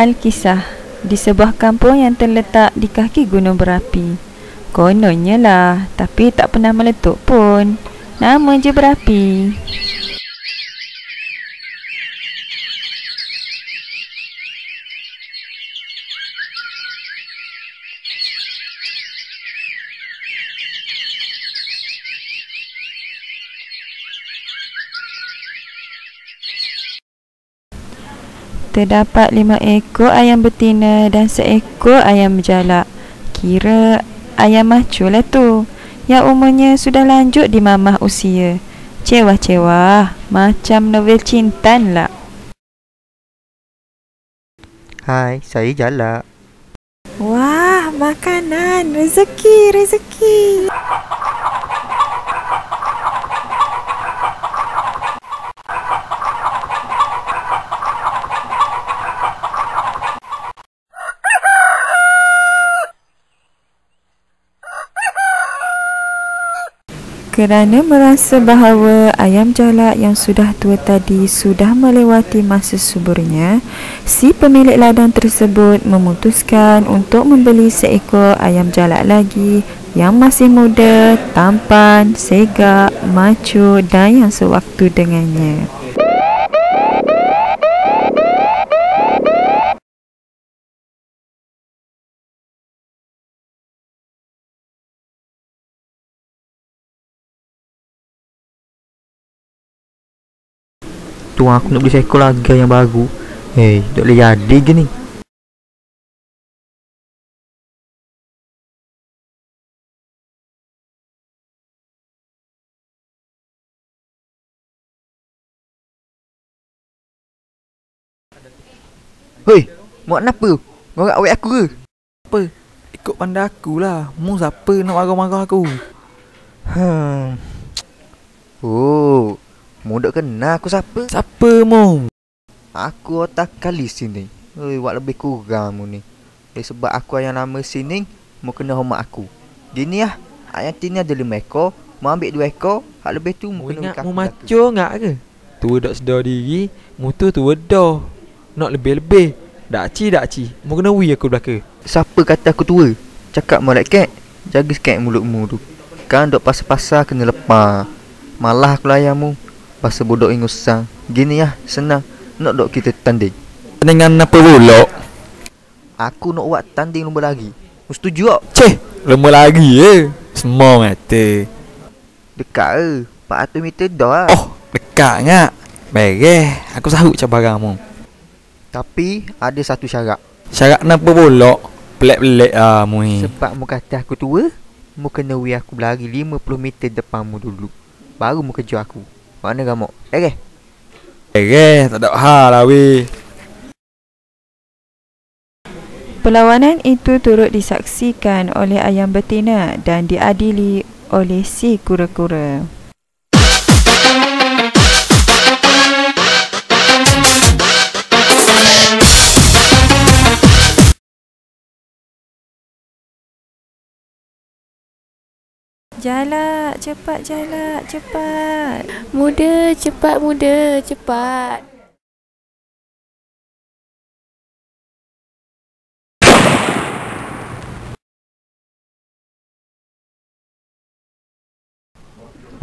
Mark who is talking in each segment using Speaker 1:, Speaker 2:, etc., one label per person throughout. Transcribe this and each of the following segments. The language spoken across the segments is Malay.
Speaker 1: Al-Kisah di sebuah kampung yang terletak di kaki gunung berapi. Kononnya lah, tapi tak pernah meletup pun. Nama je berapi. Terdapat lima ekor ayam betina dan seekor ayam berjalak. Kira ayam macu lah tu. Yang umurnya sudah lanjut di mamah usia. Cewah-cewah, macam novel cintan lah.
Speaker 2: Hai, saya Jalak.
Speaker 3: Wah, makanan, rezeki, rezeki. Kerana merasa bahawa ayam jalak yang sudah tua tadi sudah melewati masa suburnya, si pemilik ladang tersebut memutuskan untuk membeli seekor ayam jalak lagi yang masih muda, tampan, segak, macu dan yang sewaktu dengannya.
Speaker 2: Tuan aku nak beli seekor lagi yang baru. Hei, tak boleh jadi ke ni? Hei, buat kenapa? Ngorak awet aku ke?
Speaker 4: Apa? Ikut pandai aku lah. Mu siapa nak marah-marah aku?
Speaker 2: Hmm. Oh, mu dak kenal aku siapa?
Speaker 4: Siapa mu?
Speaker 2: Aku otak kali sini. Oi, buat lebih kurang mu ni. Eh, sebab aku yang nama sini, mu kena hormat aku. Gini lah, ayam tini ada lima ekor, mu ambil dua ekor, hak lebih tu mu
Speaker 4: Mu
Speaker 2: kena
Speaker 4: ingat mu maco ngak ke? Tua dak sedar diri, mu tu tua dah. Nak lebih-lebih. Dak ci, dak ci. Mu kena wi aku belaka.
Speaker 2: Siapa kata aku tua? Cakap molek kek. Jaga sikit mulutmu tu. Kan dok pasal-pasal kena lepas. Malah aku layan mu. Pasal bodoh ingusang. Gini lah, senang. Nak dok kita tanding.
Speaker 4: Dengan apa pula?
Speaker 2: Aku nak buat tanding lumba lagi. Mu setuju tak?
Speaker 4: Ceh, lama lagi eh. Semua mata.
Speaker 2: Dekat ke? 400 meter dah lah.
Speaker 4: Oh, dekat ngak. Bereh, aku sahut cabaranmu.
Speaker 2: Tapi ada satu syarat.
Speaker 4: Syarat kenapa pula? Pelik-pelik ah mu ni.
Speaker 2: Sebab mu kata aku tua, mu kena wui aku berlari 50 meter depanmu dulu. Baru mu kejar aku. Mana kamu? Eh,
Speaker 4: Bereh, tak ada hal lah weh.
Speaker 1: Perlawanan itu turut disaksikan oleh ayam betina dan diadili oleh si kura-kura. Jalak, cepat jalak, cepat.
Speaker 3: Muda, cepat muda, cepat.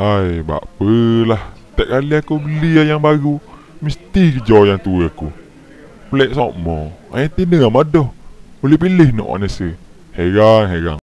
Speaker 5: Hai, bak apalah. Tak kali aku beli yang baru, mesti kejar yang tua aku. Pelik sokmo. Ayah tina dengan madah. Boleh pilih nak mana se. Heran, heran.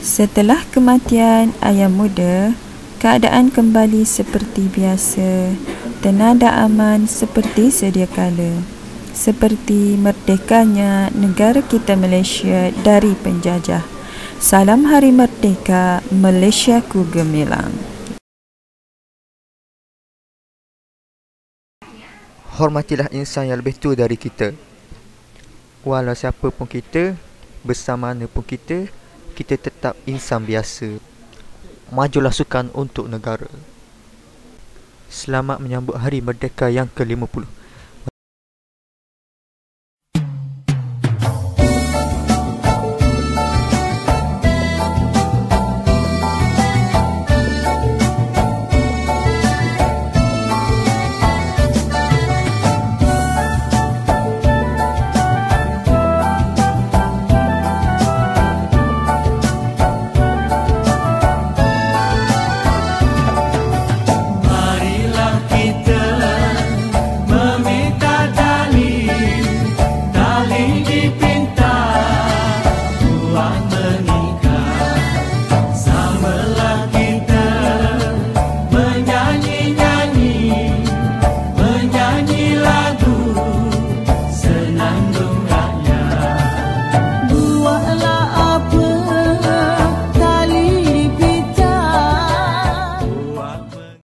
Speaker 1: Setelah kematian ayam muda, keadaan kembali seperti biasa. Tenada aman seperti sedia kala. Seperti merdekanya negara kita Malaysia dari penjajah. Salam Hari Merdeka, Malaysia ku gemilang.
Speaker 2: Hormatilah insan yang lebih tua dari kita. Walau siapa pun kita, besar mana pun kita, kita tetap insan biasa. majulah sukan untuk negara. Selamat menyambut Hari Merdeka yang ke-50.